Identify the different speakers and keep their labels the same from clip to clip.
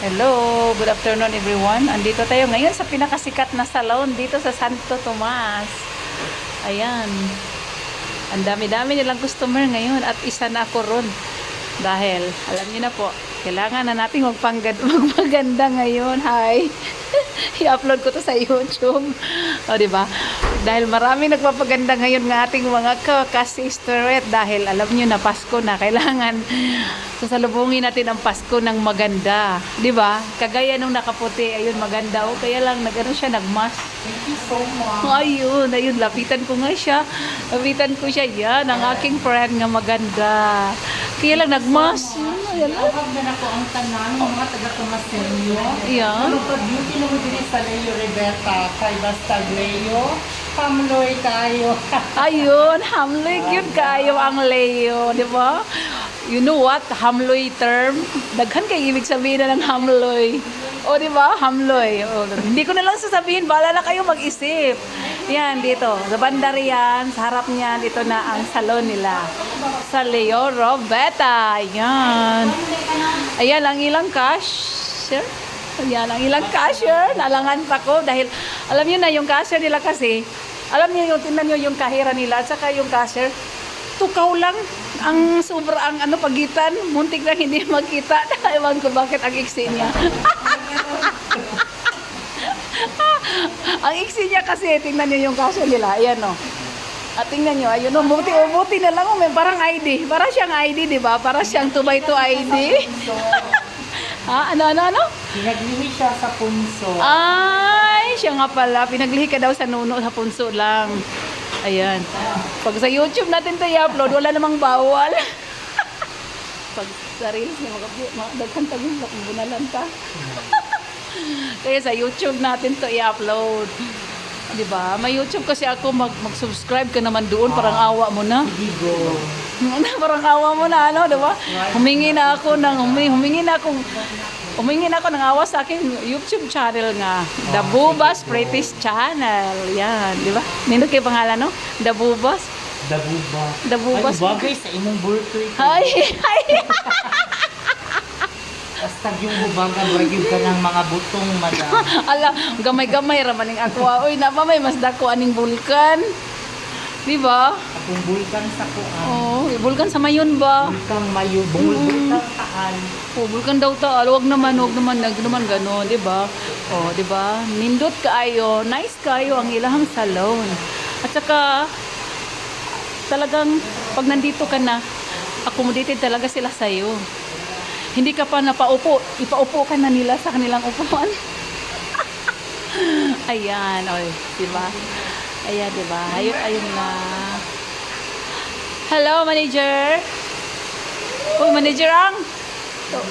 Speaker 1: Hello, good afternoon everyone. Andito tayo ngayon sa pinakasikat na salon dito sa Santo Tomas. Ayan. Ang dami-dami nilang customer ngayon at isa na ako ron. Dahil, alam niyo na po, kailangan na nating magpanggad magpaganda ngayon. Hi! I-upload ko to sa YouTube. O, di ba? Dahil marami nagpapaganda ngayon ng ating mga kakasisterette dahil alam niyo na Pasko na kailangan sasalubungin natin ang Pasko ng maganda. Di ba? Kagaya nung nakaputi, ayun maganda. O, kaya lang nagano siya, nagmas.
Speaker 2: Thank you so much.
Speaker 1: Ayun, ayun, lapitan ko nga siya. Lapitan ko siya, yan, ang aking friend nga maganda. Kaya lang nagmas. Ayan.
Speaker 2: Awag na ako ang tanan ng mga taga-Tomasenyo.
Speaker 1: Yan.
Speaker 2: Ano pa beauty na mo diri sa Leo Rebecca, kay Bastag Leo. Pamloy tayo.
Speaker 1: Ayun, hamloy yun kayo ang Leo, di ba? You know what? Hamloy term. Daghan kay ibig sabihin na ng hamloy. O, di ba? Hamloy. O, hindi ko na lang sasabihin. Bala na kayo mag-isip. Yan, dito. Sa banda riyan, sa harap niya, dito na ang salon nila. Sa Leo Robeta. Ayan. Ayan, ang ilang cash. Sir? Ayan, ang ilang cashier. Nalangan pa ko dahil alam niyo na yung cashier nila kasi, alam niyo yung, tingnan niyo yung kahira nila at saka yung cashier, tukaw lang ang sobra ang ano pagitan muntik lang hindi magkita ewan ko bakit ang iksi niya ang iksi niya kasi tingnan niyo yung kaso nila ayan o at tingnan niyo ayun o buti o buti na lang o may parang ID parang siyang ID di ba parang siyang 2 by 2 ID ha ano ano ano
Speaker 2: pinaglihi siya sa punso.
Speaker 1: Ay, siya nga pala. Pinaglihi ka daw sa nuno, sa punso lang. Ayan. Pag sa YouTube natin ito i-upload, wala namang bawal. Pag sa Reels, tagong kung bunalan ka. Kaya sa YouTube natin to i-upload. Di ba? May YouTube kasi ako mag mag-subscribe ka naman doon, parang awa mo na.
Speaker 2: Bigo.
Speaker 1: parang awa mo na ano, di ba? Humingi na ako ng humingi, humingi na akong humingi na ako ng awa sa aking YouTube channel nga, The Bubas British Channel. Yan, di ba? Nino kay pangalan no? The Bubas.
Speaker 2: Dabuba.
Speaker 1: Dabubas.
Speaker 2: Ay, bagay sa imong birthday.
Speaker 1: Ay, ay.
Speaker 2: Basta yung bubaga, bagay ka ng mga butong, madam.
Speaker 1: Ala, gamay-gamay ra maning ako. Oy, na pa may mas dako aning bulkan. Di ba?
Speaker 2: Akong bulkan sa kuan.
Speaker 1: Oh, bulkan sa mayon ba?
Speaker 2: Bulkang mayo, bungol bulkang taan.
Speaker 1: Oh, bulkan daw ta. Wag naman, wag naman, nag naman gano'n, di ba? Oh, di ba? Nindot kaayo, nice kayo ang ilahang salon. At saka, talagang, pag nandito ka na, accommodated talaga sila sa'yo. Hindi ka pa napaupo, ipaupo ka na nila sa kanilang upuan. Ayan, oy, di ba? Ayan, di ba? Ayun, ayun na. Hello, manager. Uy, manager ang.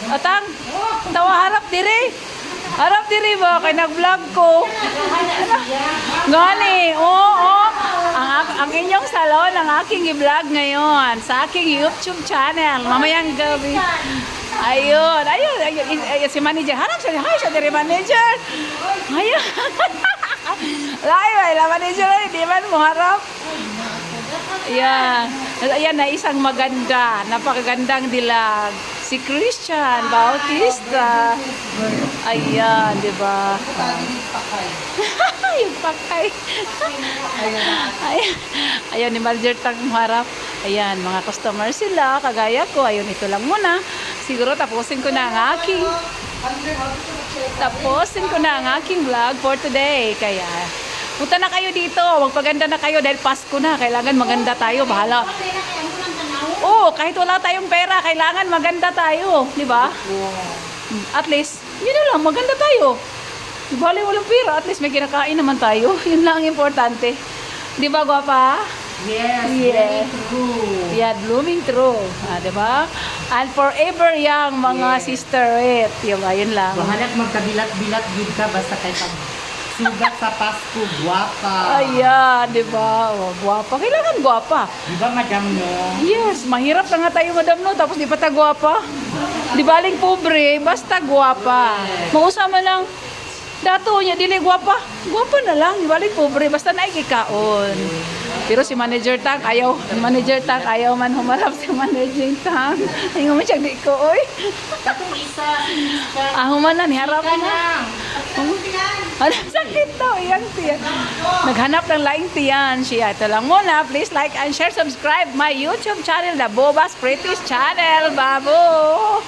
Speaker 1: Atang, tawa harap diri. Harap diri ba? Kay nag-vlog ko. Gani, oo, oo. Ang, ak- ang inyong salon, ang aking i-vlog ngayon sa aking YouTube channel. Mamayang gabi. Ayun, ayun, ayun, ayun, si manager. Harap siya, hi siya diri manager. Ayun. Lai, lai, la manager, ay, di man mo harap. Ayan. Ayan na isang maganda, napakagandang dilag. Si Christian Bautista. Ayan, di ba? yung pakay. Ayan. Ayan, ni Manager Tang harap. Ayan, mga customer sila, kagaya ko. Ayun, ito lang muna. Siguro tapusin ko na ang aking tapusin ko na ang aking vlog for today. Kaya, punta na kayo dito. Magpaganda na kayo dahil Pasko na. Kailangan maganda tayo. Bahala. Oo, kahit wala tayong pera, kailangan maganda tayo. Di ba? At least, yun na lang, maganda tayo. Di ba, walang pera. At least may kinakain naman tayo. Yun lang ang importante. Di ba, gwapa?
Speaker 2: Yes,
Speaker 1: Yeah.
Speaker 2: very true.
Speaker 1: Yeah, blooming through. Ah, di ba? And forever young, mga
Speaker 2: Yes.
Speaker 1: sisterette. Di ba? Yun lang.
Speaker 2: Bahalat magkabilat-bilat gid ka basta kay pag sugat sa Pasko, guwapa.
Speaker 1: Ayan, di ba? Oh, gwapa. Kailangan gwapa.
Speaker 2: Di ba, madam no?
Speaker 1: Yes, mahirap na nga tayo, madam, no? Tapos di pa ta gwapa. Di baling pobre, basta gwapa. Mausama lang, dato niya, dili gwapa. Gwapa na lang, di baling pobre, basta naikikaon. Pero si Manager Tang ayaw, Manager Tang ayaw man humarap si Manager Tang. Ay mo siya di ko, oy.
Speaker 2: Katong isa.
Speaker 1: Ah, human na, niharap na. Ano, sakit daw, iyang tiyan. Naghanap ng laing tiyan siya. Ito lang muna. Please like and share, subscribe my YouTube channel, The Bobas British Channel, babo.